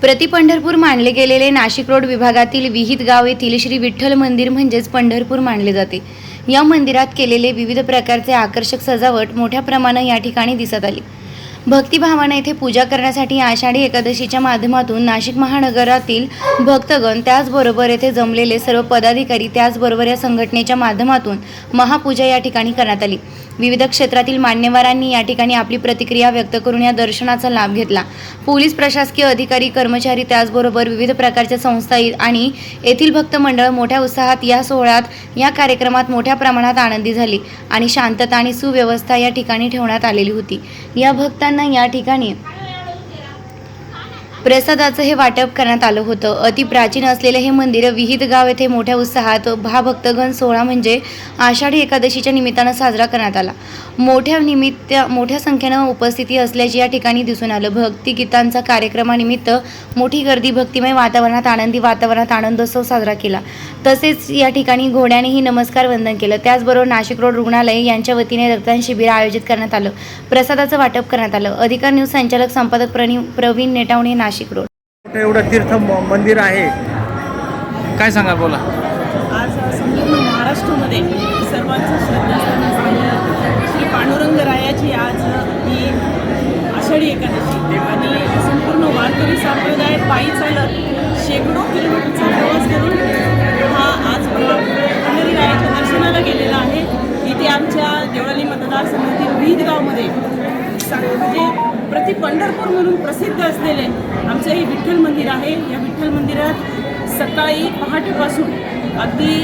प्रति पंढरपूर मानले गेलेले नाशिक रोड विभागातील विहित गाव येथील श्री विठ्ठल मंदिर म्हणजेच पंढरपूर मानले जाते. या मंदिरात केलेले विविध प्रकारचे आकर्षक सजावट मोठ्या प्रमाणात या ठिकाणी दिसत आली. भक्तिभावाने येथे पूजा करण्यासाठी आषाढी एकादशीच्या माध्यमातून नाशिक महानगरातील भक्तगण त्याचबरोबर येथे जमलेले सर्व पदाधिकारी त्याचबरोबर या संघटनेच्या माध्यमातून महापूजा या ठिकाणी करण्यात आली. विविध क्षेत्रातील मान्यवरांनी या ठिकाणी आपली प्रतिक्रिया व्यक्त करून या दर्शनाचा लाभ घेतला. पोलीस प्रशासकीय अधिकारी कर्मचारी त्याचबरोबर विविध प्रकारच्या संस्था आणि येथील भक्त मंडळ मोठ्या उत्साहात या सोहळ्यात या कार्यक्रमात मोठ्या प्रमाणात आनंदी झाली आणि शांतता आणि सुव्यवस्था या ठिकाणी ठेवण्यात आलेली होती. या भक्तांना या ठिकाणी प्रसादाचं हे वाटप करण्यात आलं होतं. अति प्राचीन असलेलं हे मंदिर विहित गाव येथे मोठ्या उत्साहात भाभक्तगण सोहळा म्हणजे आषाढी एकादशीच्या निमित्तानं साजरा करण्यात आला. मोठ्या निमित्त मोठ्या संख्येनं उपस्थिती असल्याची या ठिकाणी दिसून आलं. भक्तिगीतांचा कार्यक्रमानिमित्त मोठी गर्दी भक्तिमय वातावरणात आनंदी वातावरणात आनंदोत्सव साजरा केला. तसेच या ठिकाणी घोड्यानेही नमस्कार वंदन केलं. त्याचबरोबर नाशिक रोड रुग्णालय यांच्या वतीने रक्तदान शिबिर आयोजित करण्यात आलं. प्रसादाचं वाटप करण्यात आलं. अधिकार न्यूज संचालक संपादक प्रणी प्रवीण नेटावणे नाशिक रोड मोठं एवढं तीर्थ मंदिर आहे. काय सांगाल बोला. आज संपूर्ण महाराष्ट्रामध्ये सर्वांचं श्रद्धास्थान असलेल्या श्री पांडुरंगरायाची आज ही आषाढी एकादशी. आणि संपूर्ण वारकरी संप्रदाय पायी चालत शेकडो किलोमीटरचा प्रवास करून पंढरपूर म्हणून प्रसिद्ध असलेले आमचं हे विठ्ठल मंदिर आहे. या विठ्ठल मंदिरात सकाळी पहाटेपासून अगदी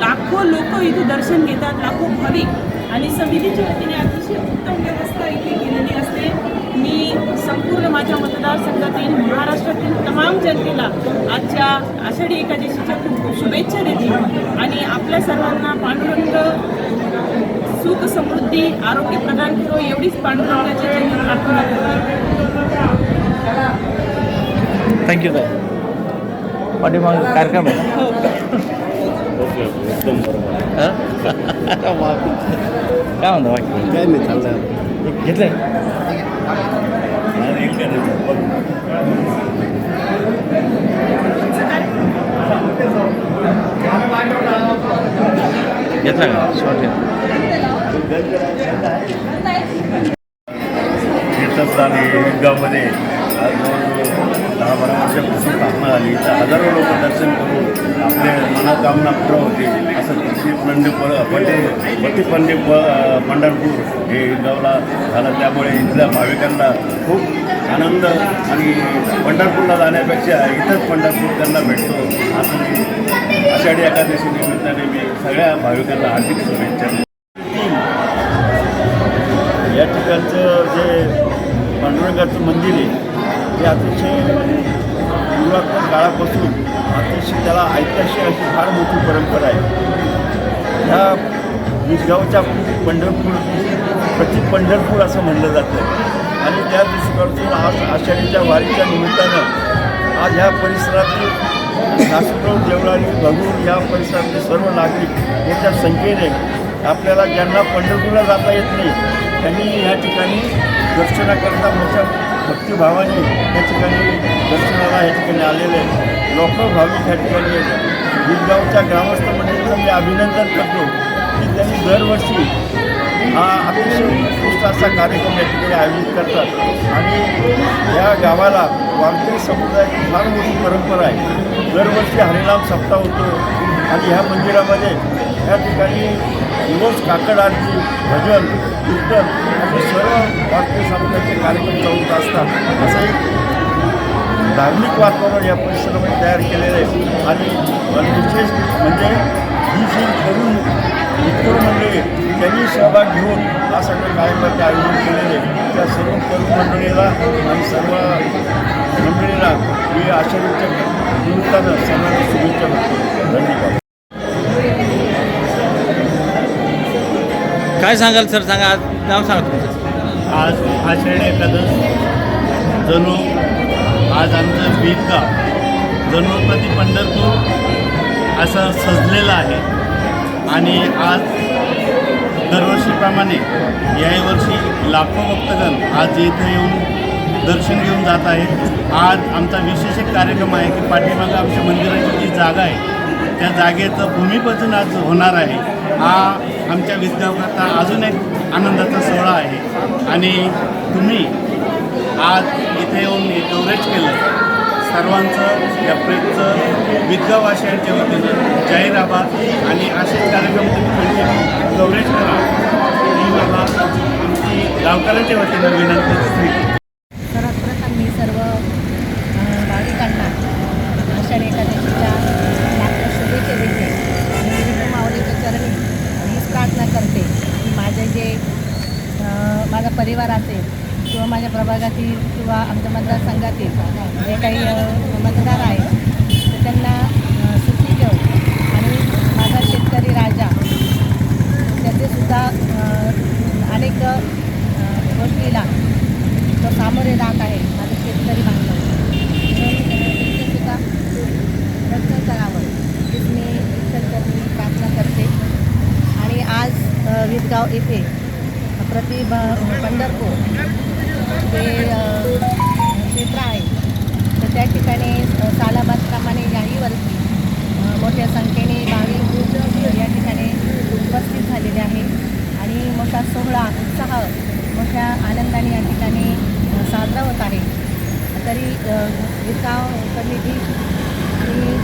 लाखो लोक इथे दर्शन घेतात लाखो भाविक. आणि समितीच्या वतीने अतिशय उत्तम व्यवस्था इथे केलेली असते. मी संपूर्ण माझ्या मतदारसंघातील महाराष्ट्रातील तमाम जनतेला आजच्या आषाढी एकादशीच्या खूप शुभेच्छा देते. आणि आपल्या सर्वांना पांडुरंग सुख समृद्धी आरोग्य प्रदान करो एवढीच पांडुरंगाच्या चरणी प्रार्थना करते थँक्यू ताई. पाठीमाग कार्यक्रम आहे. हो? काय म्हणतो बाकी? काय नाही चाललं घेतलंय? घेतला का? शॉर्ट तीर्थस्थान हे गावामध्ये आज जवळजवळ दहा बारा वर्षापासून स्थापना झाली तर हजारो लोक दर्शन करून आपल्या मनोकामना पुरं होते. असं कृषी पंडे पंढे पती पंडे प पंढरपूर हे गावला झालं. त्यामुळे इथल्या भाविकांना खूप आनंद आणि पंढरपूरला जाण्यापेक्षा इथंच पंढरपूर त्यांना भेटतो. असं आषाढी एकादशी निमित्ताने मी सगळ्या भाविकांना हार्दिक शुभेच्छा पांडुरंगाचं जे पांडुरंगाचं मंदिर आहे ते अतिशय पुरातन काळापासून अतिशय त्याला ऐतिहासिक अशी फार मोठी परंपरा आहे. ह्या विसगावच्या पंढरपूर प्रति पंढरपूर असं म्हणलं जातं. आणि त्या दृष्टीपासून आज आषाढीच्या वारीच्या निमित्तानं आज ह्या परिसरातील नाशिकरोड देवळाली भगूर या परिसरातले सर्व नागरिक याच्या संख्येने आपल्याला ज्यांना पंढरपूरला जाता येत नाही त्यांनी या ठिकाणी दर्शनाकरता मोठ्या भक्तिभावाने या ठिकाणी दर्शनाला या ठिकाणी आलेले लोक भाविक या ठिकाणी गिरगावच्या ग्रामस्थ मंडळीचं मी अभिनंदन करतो की त्यांनी दरवर्षी हा अतिशय उत्कृष्ट असा कार्यक्रम या ठिकाणी आयोजित करतात. आणि या गावाला वारकरी समुदायाची फार मोठी परंपरा आहे. दरवर्षी हरिनाम सप्ताह होतो. आणि ह्या मंदिरामध्ये या ठिकाणी रोज काकड आरती भजन कीर्तन असे सर्व वारकरी समुदायाचे कार्यक्रम चालत असतात. असं एक धार्मिक वातावरण या परिसरामध्ये तयार केलेलं आहे. आणि विशेष म्हणजे ही जी तरुण मित्र मंडळी त्यांनी सहभाग घेऊन हा सगळं कार्यक्रमाचे आयोजन केलेले त्या सर्व तरुण मंडळीला आणि सर्व मंडळीला मी आषाढीच्या निमित्तानं सर्वांना शुभेच्छा धन्यवाद. काय सांगाल सर? सांगा आज नाव सांगा तुमचं. आज आषाढी एकादश जणू आज आमचं बीत गाव जणू पंढरपूर असं सजलेलं आहे. आणि आज दरवर्षीप्रमाणे याही वर्षी लाखो भक्तजण आज इथे येऊन दर्शन घेऊन जात आहेत. आज आमचा विशेष एक कार्यक्रम आहे की पाठीमागं आमच्या मंदिराची जी जागा आहे त्या जागेचं भूमिपूजन आज होणार आहे. हा आमच्या विद्यार्थ्यांचा अजून एक आनंदाचा सोहळा आहे. आणि तुम्ही आज इथे येऊन हे कव्हरेज केलं. सर्वांचं या प्रेसचं विद्यावासियांच्या वतीनं जाहीर आभार आणि असेच कार्यक्रम तुम्ही कवरेज कव्हरेज करा. ही मला आमची गावकऱ्यांच्या वतीनं विनंती आहे. सर्वात प्रथम मी सर्व अ, भाविकांना आषाढी एकादशीच्या लाखो शुभेच्छा देते आणि विष्णू माऊलीच्या चरणी हीच प्रार्थना करते की माझा परिवार असेल किंवा माझ्या प्रभागातील किंवा आमच्या मतदारसंघातील जे काही मतदार आहेत तर त्यांना सुखी देऊ आणि माझा शेतकरी राजा त्याचे सुद्धा अनेक गोष्टीला तो सामोरे जात आहे माझा शेतकरी बांधव. सुद्धा रक्षण करावं हीच मी प्रार्थना करते. आणि आज अ, विदगाव येथे प्रतिभा पंढरपूर. जे क्षेत्र आहे. तर त्या ठिकाणी सालाबादप्रमाणे याही वर्षी मोठ्या संख्येने भाविक या ठिकाणी उपस्थित झालेले आहे. आणि मोठा सोहळा उत्साह मोठ्या आनंदाने या ठिकाणी साजरा होत आहे. तरी अ, विदगाव कमिटी ही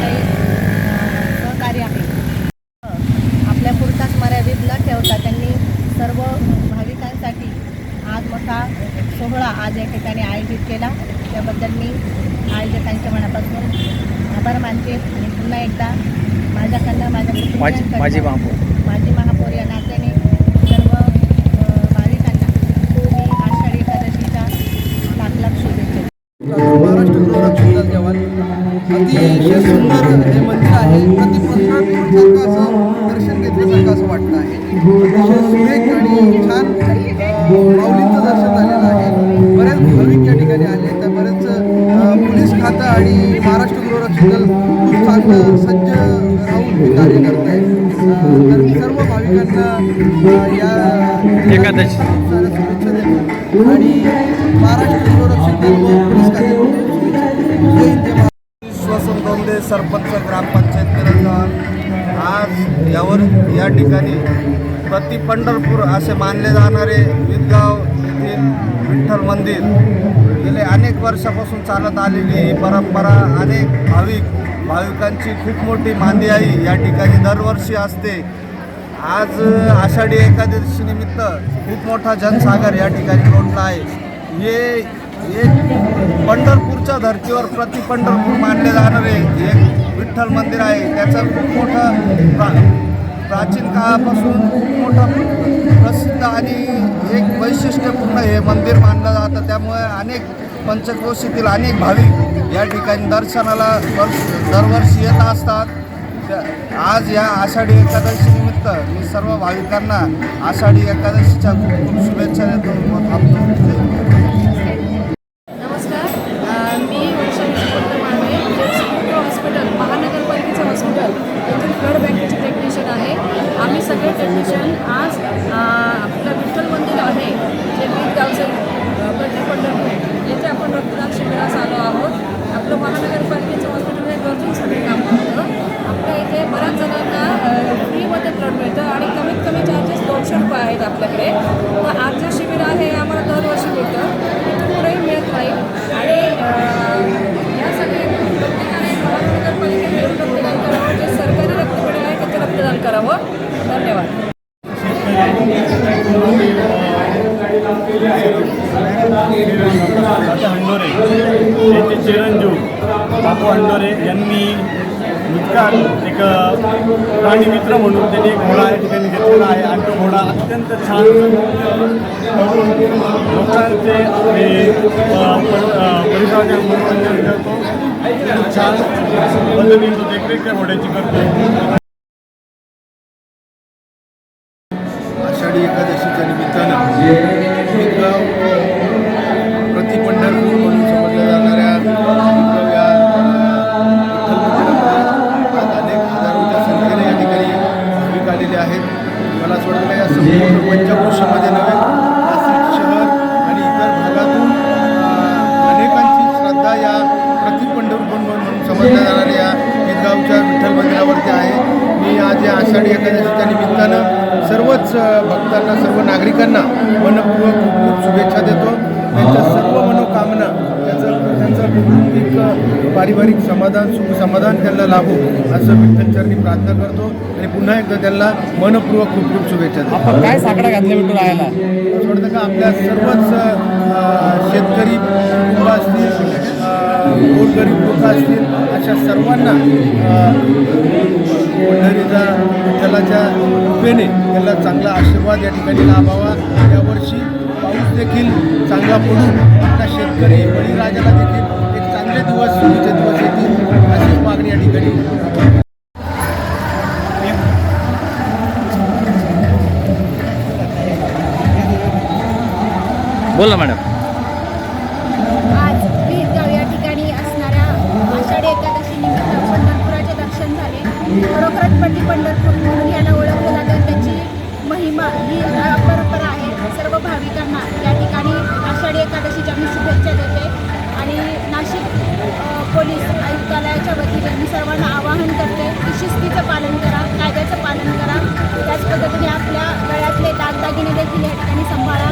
काही सहकार्य आहे आपल्या पुरताच मर्यादित न ठेवता त्यांनी सर्व भाविकांसाठी आज मोठा सोहळा आज या ठिकाणी आयोजित केला. त्याबद्दल मी आयोजकांच्या मनापासून आभार मानते. आणि पुन्हा एकदा माझ्याकडनं माझ्या माझी महापौर. माझी महापौर या नात्याने सर्व भाविकांना मी आषाढी एकादशीच्या लाख लाख शुभेच्छा महाराष्ट्र जवान अतिशय सुंदर हे मंदिर आहे दर्शन घेतल्यासारखं असं वाटतं आहे. अतिशय सुरेख आणि छान ठिकाणी आले. तर बरेच पोलीस खातं आणि महाराष्ट्र गृहरक्षक दल खूप चांगलं सज्ज राहून हे कार्य करत आहे तर मी सर्व भाविकांना या एकादशी. शुभेच्छा देतो. आणि महाराष्ट्र गृहरक्षक दल व पोलीस महाराष्ट्र. विश्वासन दोंदे सरपंच ग्रामपंचायत किरणगाव आज यावर या ठिकाणी प्रति पंढरपूर असे मानले जाणारे विदगाव येथील विठ्ठल मंदिर. गेले अनेक वर्षापासून चालत आलेली ही परंपरा अनेक भाविक भाविकांची खूप मोठी मांदी आई या ठिकाणी दरवर्षी असते. आज आषाढी एकादशीनिमित्त खूप मोठा जनसागर या ठिकाणी लोटला आहे. हे एक पंढरपूरच्या धर्तीवर प्रति पंढरपूर मानले जाणारे एक विठ्ठल मंदिर आहे. त्याचं खूप मोठं प्राचीन काळापासून खूप मोठं प्रसिद्ध आणि एक वैशिष्ट्यपूर्ण हे मंदिर मानलं जातं. त्यामुळे अनेक पंचक्रोशीतील अनेक भाविक या ठिकाणी दर्शनाला दर दरवर्षी येत असतात. त्या- आज या आषाढी एकादशी निमित्त मी सर्व भाविकांना आषाढी एकादशीच्या खूप खूप शुभेच्छा देतो. त्यांचे चिरंजीव बापू अंडोरे यांनी नुकताच एक प्राणीमित्र म्हणून त्यांनी एक घोडा या ठिकाणी घेतलेला आहे आणि तो घोडा अत्यंत छान लोकांचे हे, परिसराचे मनोरंजन करतो. छान पद्धतीने तो देखरेख त्या घोड्याची करतो आषाढी एकादशीच्या निमित्ताने आज या आषाढी एकादशीच्या निमित्तानं सर्वच भक्तांना सर्व नागरिकांना मनपूर्वक खूप खूप शुभेच्छा देतो. त्यांच्या सर्व मनोकामना त्याचं त्यांचं कौटुंबिक पारिवारिक समाधान सुख समाधान त्यांना लाभो असं विठ्ठलचरणी प्रार्थना करतो. आणि पुन्हा एकदा त्यांना मनपूर्वक खूप खूप शुभेच्छा देतो. आपण काय साकडा घातला विठू राहायला? सोडतं का आपल्या सर्वच शेतकरी कुटुंब असतील गोरगरीब लोक असतील अशा सर्वांना पंढरीचा विठ्ठलाच्या कृपेने त्याला चांगला आशीर्वाद या ठिकाणी लाभावा. यावर्षी पाऊस देखील चांगला पडून आपला शेतकरी बळीराजाला देखील एक चांगले दिवस सुगीचे दिवस येतील अशीच मागणी या ठिकाणी. बोला मॅडम. पोलीस आयुक्तालयाच्या वतीने मी सर्वांना आवाहन करते की शिस्तीचं पालन करा कायद्याचं पालन करा. त्याच पद्धतीने आपल्या गळ्यातले दागदागिने देखील या ठिकाणी सांभाळा.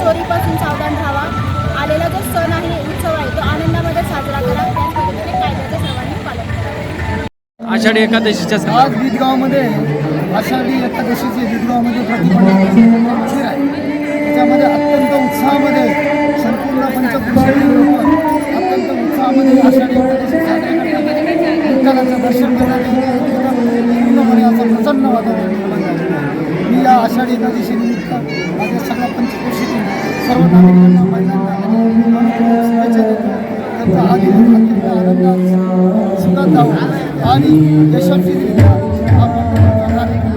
चोरीपासून सावधान राहावा. आलेला जो सण आहे उत्सव आहे तो आनंदामध्ये साजरा करा. त्याच पद्धतीने कायद्याचं सर्वांनी पालन करा. आषाढी एकादशीच्या आज संदर्भात बीदगावमध्ये आषाढी एकादशीचे बीदगावमध्ये प्रतिबंध. आणि यशस्वीरित्या आपण कार्यक्रम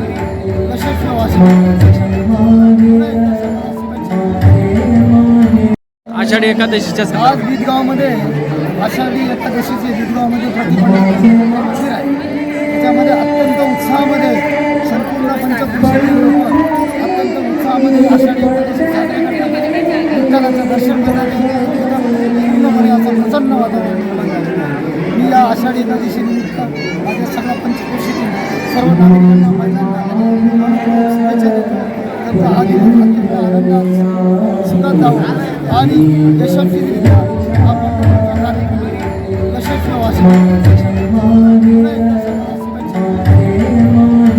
यशस्वी व्हावं शुभेच्छा आषाढी एकादशीच्या आज संदर्भात बीदगावमध्ये आषाढी एकादशीचे बीदगावमध्ये प्रतिबंध आहे. त्याच्यामध्ये अत्यंत उत्साहामध्ये संपूर्ण पंचकृषी लोक अत्यंत उत्साहामध्ये आषाढी एकादशी साजरी करतात. विठ्ठलाचं दर्शन एकदम पूर्णपणे असं प्रसन्न वातावरण मी या आषाढी एकादशी माझ्या सगळ्या पंचकृषीतील सर्व नागरिकांना महिलांना शुभेच्छा देतो त्यांचा हा दिवस अत्यंत आनंदात जावं आणि यशस्वीरित्या आपण कार्यक्रम यशस्वी व्हावं